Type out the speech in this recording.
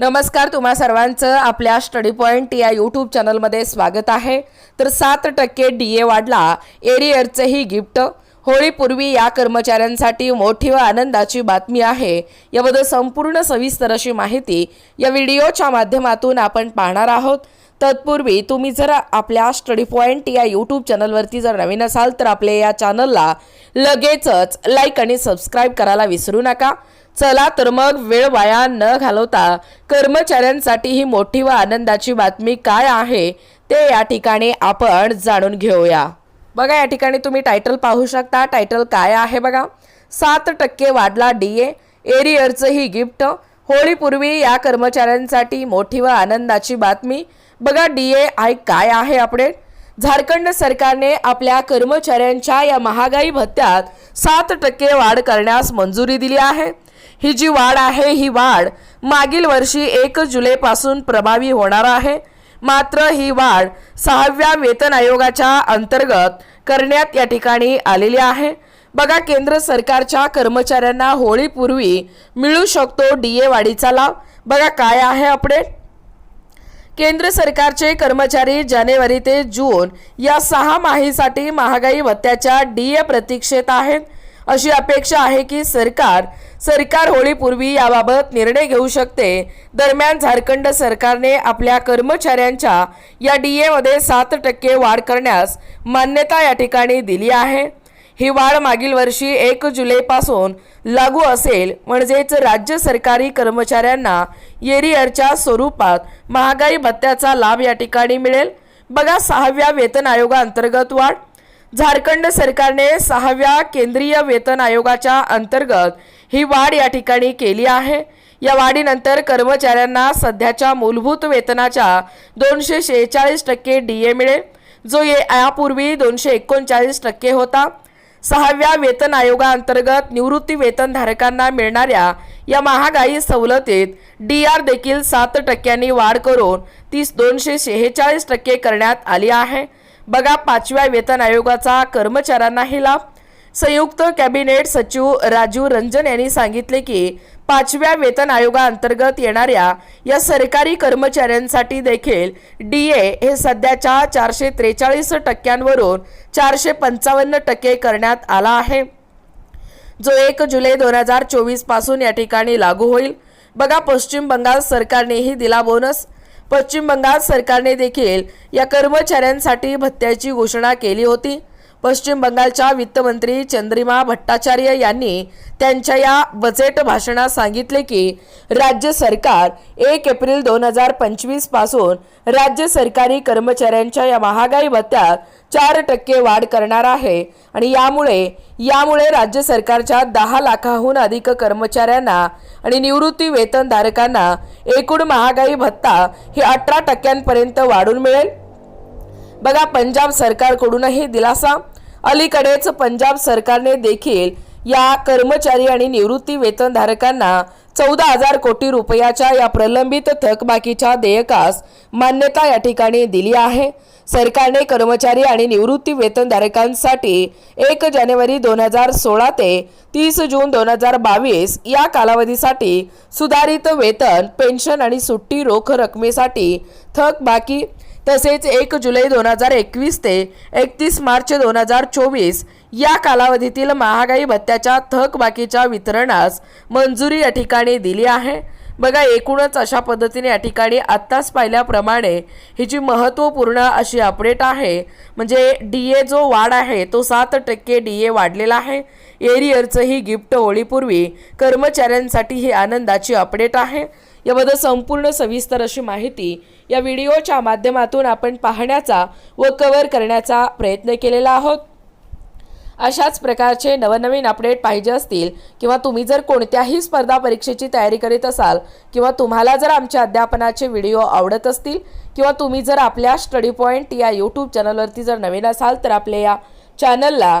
नमस्कार तुम्हा सर्वांचं आपल्या स्टडी पॉईंट या यूट्यूब चॅनलमध्ये स्वागत आहे. तर सात टक्के डी ए वाढला एरियरचंही गिफ्ट. होळीपूर्वी या कर्मचाऱ्यांसाठी मोठी व आनंदाची बातमी आहे. याबद्दल संपूर्ण सविस्तर अशी माहिती या व्हिडिओच्या माध्यमातून आपण पाहणार आहोत. तत्पूर्वी तुम्ही जर आपल्या स्टडी पॉईंट या यूट्यूब चॅनलवरती जर नवीन असाल तर आपल्या या चॅनलला लगेचच लाईक आणि सबस्क्राईब करायला विसरू नका. चला तर मग वेळ वाया न घालवता कर्मचाऱ्यांसाठी ही मोठी व आनंदाची बातमी काय आहे ते या ठिकाणी आपण जाणून घेऊया. बघा या ठिकाणी तुम्ही टायटल पाहू शकता. टायटल काय आहे बघा? सात टक्के वाढला डी ए एरियरचं ही गिफ्ट होळीपूर्वी या कर्मचाऱ्यांसाठी मोठी व आनंदाची बातमी. बघा डी ए आय काय आहे अपडेट झारखंड सरकारने आपल्या कर्मचाऱ्यांच्या या महागाई भत्त्यात सात टक्के वाढ करण्यास मंजुरी दिली आहे. ही जी वाढ आहे ही वाढ मागील वर्षी एक जुलैपासून प्रभावी होणार आहे. मात्र ही वाढ सहाव्या वेतन आयोगाच्या अंतर्गत करण्यात या ठिकाणी आलेली आहे. बघा केंद्र सरकारच्या कर्मचाऱ्यांना होळीपूर्वी मिळू शकतो डी ए वाढीचा लाभ. बघा काय आहे अपडेट केंद्र सरकारचे कर्मचारी जानेवारी ते जून या सहा माहीसाठी महागाई भत्त्याच्या डी ए प्रतीक्षेत आहेत. अशी अपेक्षा आहे की सरकार सरकार होळीपूर्वी याबाबत निर्णय घेऊ शकते. दरम्यान झारखंड सरकारने आपल्या कर्मचाऱ्यांच्या या डी एमध्ये सात टक्के वाढ करण्यास मान्यता या ठिकाणी दिली आहे. ही वाढ मागील वर्षी एक जुलैपासून लागू असेल. म्हणजेच राज्य सरकारी कर्मचाऱ्यांना एरियरच्या स्वरूपात महागाई भत्त्याचा लाभ या ठिकाणी मिळेल. बघा सहाव्या वेतन आयोगाअंतर्गत वाढ. झारखंड सरकारने सहाव्या केंद्रीय वेतन आयोगाच्या अंतर्गत ही वाढ या ठिकाणी केली आहे. या वाढीनंतर कर्मचाऱ्यांना सध्याच्या मूलभूत वेतनाच्या दोनशे शेहेचाळीस टक्के डी ए मिळेल जो ये यापूर्वी दोनशे एकोणचाळीस टक्के होता. सहाव्या वेतन आयोगाअंतर्गत निवृत्ती वेतनधारकांना मिळणाऱ्या या महागाई सवलतीत डी आर देखील सात टक्क्यांनी वाढ करून तीस दोनशे शेहेचाळीस टक्के करण्यात आली आहे. बघा पाचव्या वेतन आयोगाचा कर्मचाऱ्यांनाही लाभ. संयुक्त कॅबिनेट सचिव राजीव रंजन यांनी सांगितले की पाचव्या वेतन आयोगाअंतर्गत येणाऱ्या या सरकारी कर्मचाऱ्यांसाठी देखील डी ए हे सध्याच्या चारशे त्रेचाळीस टक्क्यांवरून चारशे पंचावन्न टक्के करण्यात आला आहे. जो एक जुलै दोन हजार चोवीसपासून या ठिकाणी लागू होईल. बघा पश्चिम बंगाल सरकारनेही दिला बोनस. पश्चिम बंगाल सरकारने देखील या कर्मचाऱ्यांसाठी भत्त्याची घोषणा केली होती. पश्चिम बंगालच्या वित्तमंत्री चंद्रिमा भट्टाचार्य यांनी त्यांच्या या बजेट भाषणात सांगितले की राज्य सरकार एक एप्रिल दोन हजार पंचवीसपासून राज्य सरकारी कर्मचाऱ्यांच्या या महागाई भत्त्यात चार टक्के वाढ करणार आहे आणि यामुळे यामुळे राज्य सरकारच्या दहा लाखाहून अधिक कर्मचाऱ्यांना आणि निवृत्ती वेतनधारकांना एकूण महागाई भत्ता ही अठरा टक्क्यांपर्यंत वाढून मिळेल. बघा पंजाब सरकारकडूनही दिलासा. अलीकडेच पंजाब सरकारने देखील या कर्मचारी आणि निवृत्ती वेतनधारकांना चौदा हजार कोटी रुपयाच्या या प्रलंबित थकबाकीच्या देयकास मान्यता या ठिकाणी दिली आहे. सरकारने कर्मचारी आणि निवृत्ती वेतनधारकांसाठी एक जानेवारी दोन हजार सोळा ते तीस जून दोन हजार बावीस या कालावधीसाठी सुधारित वेतन पेन्शन आणि सुट्टी रोख रकमेसाठी थकबाकी तसेच एक जुलै दोन हजार एकवीस ते एकतीस मार्च दोन हजार चोवीस या कालावधीतील महागाई भत्त्याच्या थकबाकीच्या वितरणास मंजुरी या ठिकाणी दिली आहे. बघा एकूणच अशा पद्धतीने या ठिकाणी आत्ताच पाहिल्याप्रमाणे ही जी महत्त्वपूर्ण अशी अपडेट आहे म्हणजे डी ए जो वाढ आहे तो सात टक्के डी ए वाढलेला आहे. एरियरचं ही गिफ्ट होळीपूर्वी कर्मचाऱ्यांसाठी ही आनंदाची अपडेट आहे. याबद्दल संपूर्ण सविस्तर अशी माहिती या व्हिडिओच्या माध्यमातून आपण पाहण्याचा व कव्हर करण्याचा प्रयत्न केलेला आहोत. अशाच प्रकारचे नवनवीन अपडेट पाहिजे असतील किंवा तुम्ही जर कोणत्याही स्पर्धा परीक्षेची तयारी करीत असाल किंवा तुम्हाला जर आमच्या अध्यापनाचे व्हिडिओ आवडत असतील किंवा तुम्ही जर आपल्या स्टडी पॉईंट या यूट्यूब चॅनलवरती जर नवीन असाल तर आपल्या या चॅनलला